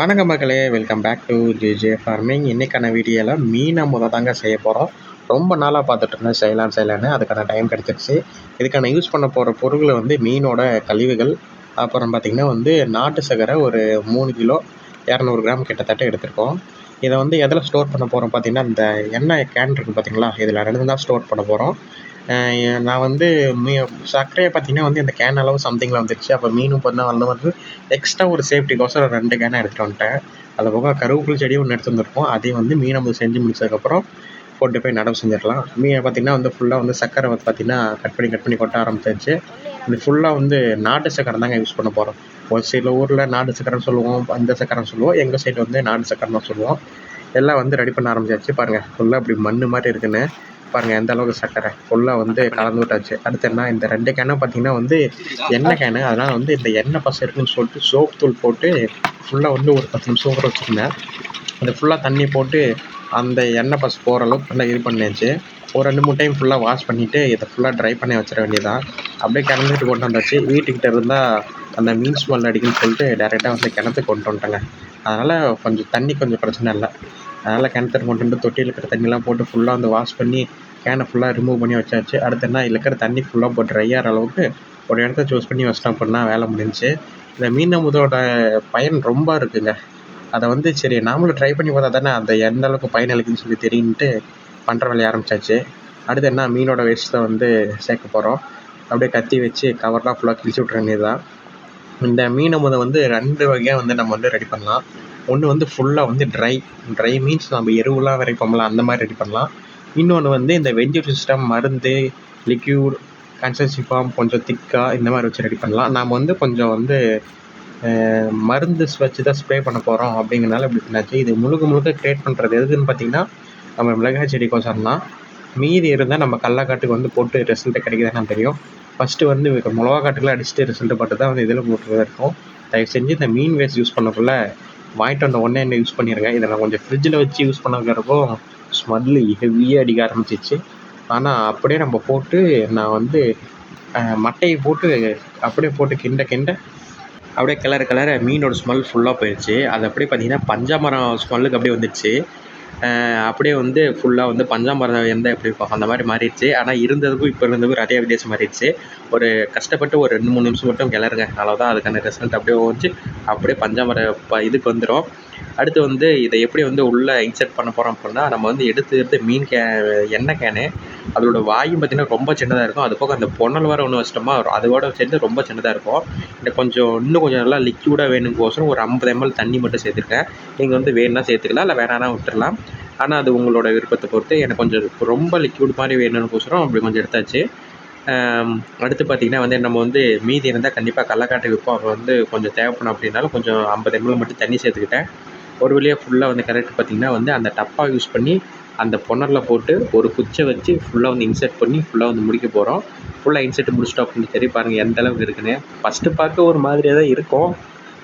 வணக்கம் மக்களே welcome back to JJ farming இன்றைக்கான வீடியோவில் மீனை முத தாங்க செய்ய போகிறோம் ரொம்ப நாளாக பார்த்துட்டு இருந்தேன் செய்யலாம் செய்யலான்னு. அதுக்கான டைம் கிடச்சிருச்சு. இதுக்கான யூஸ் பண்ண போகிற பொருள் வந்து மீனோட கழிவுகள் அப்புறம் பார்த்திங்கன்னா வந்து நாட்டு சக்கரை ஒரு மூணு கிலோ இரநூறு கிராம் கிட்டத்தட்ட எடுத்திருக்கோம். இதை வந்து எதில் ஸ்டோர் பண்ண போகிறோம் பார்த்திங்கன்னா இந்த எண்ணெய் கேன் இருக்குது பார்த்தீங்களா இதில் ரெண்டு தான் ஸ்டோர் பண்ண போகிறோம் நான் வந்து மீ சர்க்கரையை பார்த்தீங்கன்னா வந்து இந்த கேன் அளவு சம்திங்கில் வந்துருச்சு. அப்போ மீனும் பண்ண அந்த வந்து எக்ஸ்ட்ரா ஒரு சேஃப்டிக்கோசரம் ரெண்டு கேனை எடுத்துகிட்டு வந்துட்டேன். அது போக கருவேப்பிலை செடி ஒன்று எடுத்து வந்திருக்கோம். அதையும் வந்து மீன் நம்ம செஞ்சு முடிச்சதுக்கப்புறம் கொண்டு போய் நடவு செஞ்சிடலாம். மீனை பார்த்திங்கன்னா வந்து ஃபுல்லாக வந்து சர்க்கரை வந்து பார்த்திங்கன்னா கட் பண்ணி கட் பண்ணி கொட்ட ஆரம்பிச்சிருச்சு இது ஃபுல்லாக வந்து நாட்டு சக்கரை தாங்க யூஸ் பண்ண போகிறோம் ஒரு சில ஊரில் நாட்டு சக்கரைன்னு சொல்லுவோம் அந்த சக்கரைன்னு சொல்லுவோம். எங்கள் சைடு வந்து நாட்டு சக்கரை தான் சொல்லுவோம். எல்லாம் வந்து ரெடி பண்ண ஆரம்பிச்சாச்சு. பாருங்கள் ஃபுல்லாக இப்படி மண் மாதிரி இருக்குன்னு. பாருங்கள் எந்த அளவுக்கு சக்கரை. ஃபுல்லாக வந்து கலந்து விட்டாச்சு அடுத்து என்ன இந்த ரெண்டு கேனும் பார்த்தீங்கன்னா வந்து எண்ணெய் கேனு. அதனால் வந்து இந்த எண்ணெய் பசை இருக்குன்னு சொல்லிட்டு சோப் தூள் போட்டு ஃபுல்லாக வந்து ஒரு பத்து நிமிஷம் ஊற வச்சுருந்தேன். அது ஃபுல்லாக தண்ணி போட்டு அந்த எண்ணெய் பசு போகிற அளவுக்கு நல்லா இது பண்ணியாச்சு. ஒரு ரெண்டு மூணு டைம் ஃபுல்லாக வாஷ் பண்ணிவிட்டு இதை ஃபுல்லாக ட்ரை பண்ணி வச்சிட வேண்டியதான் அப்படியே கிணத்துட்டு கொண்டு வந்தாச்சு. வீட்டுக்கிட்ட இருந்தால் அந்த மீன் ஸ்மெல் அடிக்குன்னு சொல்லிட்டு டேரெக்டாக வந்து கிணத்துக்கு கொண்டு வந்துட்டேங்க. அதனால் கொஞ்சம் தண்ணி கொஞ்சம் பிரச்சனை இல்லை. அதனால் கிணத்துல கொண்டு வந்து தொட்டியில் இருக்கிற தண்ணியெலாம் போட்டு ஃபுல்லாக வந்து வாஷ் பண்ணி கேனை ஃபுல்லாக ரிமூவ் பண்ணி வச்சாச்சு. அடுத்து என்ன இதில் இருக்கிற தண்ணி ஃபுல்லாக இப்போ ட்ரை ஆகிற அளவுக்கு ஒரு இடத்த சூஸ் பண்ணி வச்சிட்டோம் அப்படின்னா வேலை முடிஞ்சு இந்த மீனமுதோட பயன் ரொம்ப இருக்குங்க. அதை வந்து சரி நாமளும் ட்ரை பண்ணி பார்த்தா தானே அந்த எந்த அளவுக்கு பயன் அளிக்குதுன்னு சொல்லி தெரியுன்ட்டு பண்ணுற வேலையை ஆரம்பிச்சாச்சு. அடுத்து என்ன மீனோட வேஸ்ட்டை வந்து சேர்க்க போகிறோம் அப்படியே கத்தி வச்சு கவர்லாம் ஃபுல்லாக கிழிச்சு விட்ற வேண்டியது தான் இந்த மீன் வந்து ரெண்டு வகையாக வந்து நம்ம வந்து ரெடி பண்ணலாம். ஒன்று வந்து ஃபுல்லாக வந்து ட்ரை ட்ரை மீன்ஸ் நம்ம எருவுலாம் விரைப்போம்ல அந்த மாதிரி ரெடி பண்ணலாம். இன்னொன்று வந்து இந்த வெஞ்சூர் சிஸ்டம் மருந்து லிக்யூட் கன்சன்சி ஃபார்ம் கொஞ்சம் திக்காக இந்த மாதிரி வச்சு ரெடி பண்ணலாம். நாம் வந்து கொஞ்சம் வந்து மருந்து வச்சு தான் ஸ்ப்ரே பண்ண போகிறோம் அப்படிங்கிறனால இப்படி பண்ணாச்சு இது முழுக்க முழுக்க க்ரியேட் பண்ணுறது எதுக்குன்னு பார்த்தீங்கன்னா நம்ம மிளகாய் செடி கோசம் தான் மீதி இருந்தால் நம்ம கடலக்காட்டுக்கு வந்து போட்டு ரிசல்ட்டு கிடைக்குதுன்னு தெரியும். ஃபஸ்ட்டு வந்து மிளகா காட்டுக்குலாம் அடிச்சுட்டு ரிசல்ட்டு பார்த்து தான் வந்து இதில் போட்டுருதா இருக்கும். தயவு செஞ்சு இந்த மீன் வேஸ்ட் யூஸ் பண்ணக்குள்ள வாங்கிட்டு வந்த உடனே என்ன யூஸ் பண்ணியிருக்கேன் இதை நான் கொஞ்சம் ஃப்ரிட்ஜில் வச்சு யூஸ் பண்ணக்கிறப்போ ஸ்மெல்லு ஹெவியாக அடிக்க ஆரம்பிச்சிச்சு ஆனால் அப்படியே நம்ம போட்டு நான் வந்து மட்டையை போட்டு அப்படியே போட்டு கிண்ட கிண்ட அப்படியே கிளற கிளற மீனோட ஸ்மெல் ஃபுல்லாக போயிடுச்சு அது அப்படியே பார்த்தீங்கன்னா பஞ்சாமரம் ஸ்மெல்லுக்கு அப்படியே வந்துடுச்சு அப்படியே வந்து ஃபுல்லாக வந்து பஞ்சாமரம் எந்த எப்படி இருக்கும்? அந்த மாதிரி மாறிடுச்சு. ஆனால் இருந்ததுக்கும் இப்போ இருந்ததுக்கும் நிறைய வித்தியாசம் மாறிடுச்சு. ஒரு கஷ்டப்பட்டு ஒரு ரெண்டு மூணு நிமிஷம் மட்டும் கிளறுங்க. அவ்வளோதான் அதுக்கான ரிசல்ட் அப்படியே வந்துச்சு அப்படியே பஞ்சாமரம் இதுக்கு வந்துடும் அடுத்து வந்து இதை எப்படி வந்து உள்ளே இன்செர்ட் பண்ண போகிறோம் அப்படின்னா நம்ம வந்து எடுத்து எடுத்து மீன் கே எண்ணெய் கேனு அதோட வாயும் பார்த்திங்கன்னா ரொம்ப சின்னதாக இருக்கும். அது போக அந்த பொன்னல் வர ஒன்று வச்சிட்டோமா அதோட சேர்ந்து ரொம்ப சின்னதாக இருக்கும். இந்த கொஞ்சம் இன்னும் கொஞ்சம் நல்லா லிக்யூடாக வேணுங்கோசரம் ஒரு ஐம்பது எம்எல் தண்ணி மட்டும் சேர்த்துருக்கேன். நீங்கள் வந்து வேணும்னா சேர்த்துக்கலாம் இல்லை வேணானா விட்டுடலாம் ஆனால் அது உங்களோட விருப்பத்தை பொறுத்து எனக்கு கொஞ்சம் ரொம்ப லிக்யூட் மாதிரி வேணும்னுக்கோசரம் அப்படி கொஞ்சம் எடுத்தாச்சு. அடுத்து பார்த்திங்கன்னா வந்து நம்ம வந்து மீதி இருந்தால் கண்டிப்பாக கடலக்காட்டை விற்போம். அப்போ வந்து கொஞ்சம் தேவைப்படும் அப்படின்னாலும் கொஞ்சம் ஐம்பது எம்எல் மட்டும் தண்ணி சேர்த்துக்கிட்டேன். ஒரு வழியாக ஃபுல்லாக வந்து கரெக்ட் பார்த்திங்கன்னா வந்து அந்த டப்பா யூஸ் பண்ணி அந்த பொன்னரில் போட்டு ஒரு குச்சை வச்சு ஃபுல்லாக வந்து இன்சர்ட் பண்ணி ஃபுல்லாக வந்து முடிக்க போகிறோம் ஃபுல்லாக இன்சர்ட் முடிச்சிட்டோம் அப்படின்னு சரி பாருங்கள் எந்த அளவுக்கு இருக்குன்னு. ஃபஸ்ட்டு பார்க்க ஒரு மாதிரியாக தான் இருக்கும்.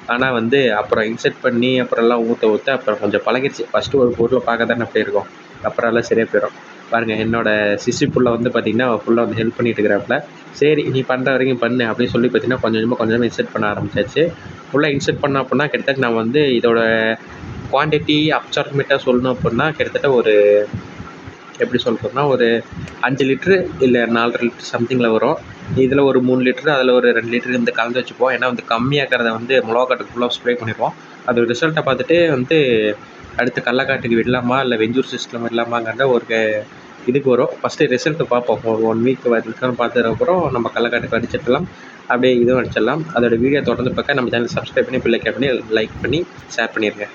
ஆனால் வந்து அப்புறம் இன்சர்ட் பண்ணி அப்புறம் எல்லாம் ஊற்ற ஊற்ற அப்புறம் கொஞ்சம் பழகிடுச்சு ஃபஸ்ட்டு ஒரு பொருளை பார்க்க தானே அப்படி இருக்கும் அப்புறம் எல்லாம் சரியாக போயிடும் பாருங்கள் என்னோடய சிசி புள்ள வந்து பார்த்திங்கன்னா ஃபுல்லாக வந்து ஹெல்ப் பண்ணிட்டு இருக்கிறாப்புல. சரி நீ பண்ணுற வரைக்கும் பண்ணு அப்படின்னு சொல்லி பார்த்தீங்கன்னா கொஞ்சம் கொஞ்சமாக கொஞ்சம் கொஞ்சமாக இன்செர்ட் பண்ண ஆரம்பிச்சாச்சு. ஃபுல்லாக இன்செர்ட் பண்ண அப்படின்னா கிட்டத்தட்ட நான் வந்து இதோட குவான்டிட்டி அப்சார்ட்மெண்ட்டாக சொல்லணும் அப்படின்னா கிட்டத்தட்ட ஒரு எப்படி சொல்கிறோம்னா ஒரு அஞ்சு லிட்ரு இல்லை நாலரை லிட்ரு சம்திங்கில் வரும். இதில் ஒரு மூணு லிட்ரு அதில் ஒரு ரெண்டு லிட்ரு வந்து கலந்து வச்சுப்போம் ஏன்னா வந்து கம்மியாக்கிறத வந்து மிளகா ஃபுல்லாக ஸ்ப்ரே பண்ணிடுவோம். அது ரிசல்ட்டை பார்த்துட்டு வந்து அடுத்து கள்ளக்காட்டுக்கு விடலாமா இல்லை வெஞ்சூர் சிஸ்டம் விடலாமாங்கிறத ஒரு இதுக்கு வரும். ஃபஸ்ட்டு ரிசல்ட்டு பார்ப்போம். ஒரு ஒன் வீக் ரிசல்ட் பார்த்ததுக்கப்புறம் நம்ம கள்ளக்காட்டுக்கு அடிச்சிடலாம். அப்படியே இதுவும் அடிச்சிடலாம். அதோடய வீடியோ தொடர்ந்து பார்க்க. நம்ம சேனல் சப்ஸ்கிரைப் பண்ணி பிள்ளை பண்ணி லைக் பண்ணி ஷேர் பண்ணிடுங்க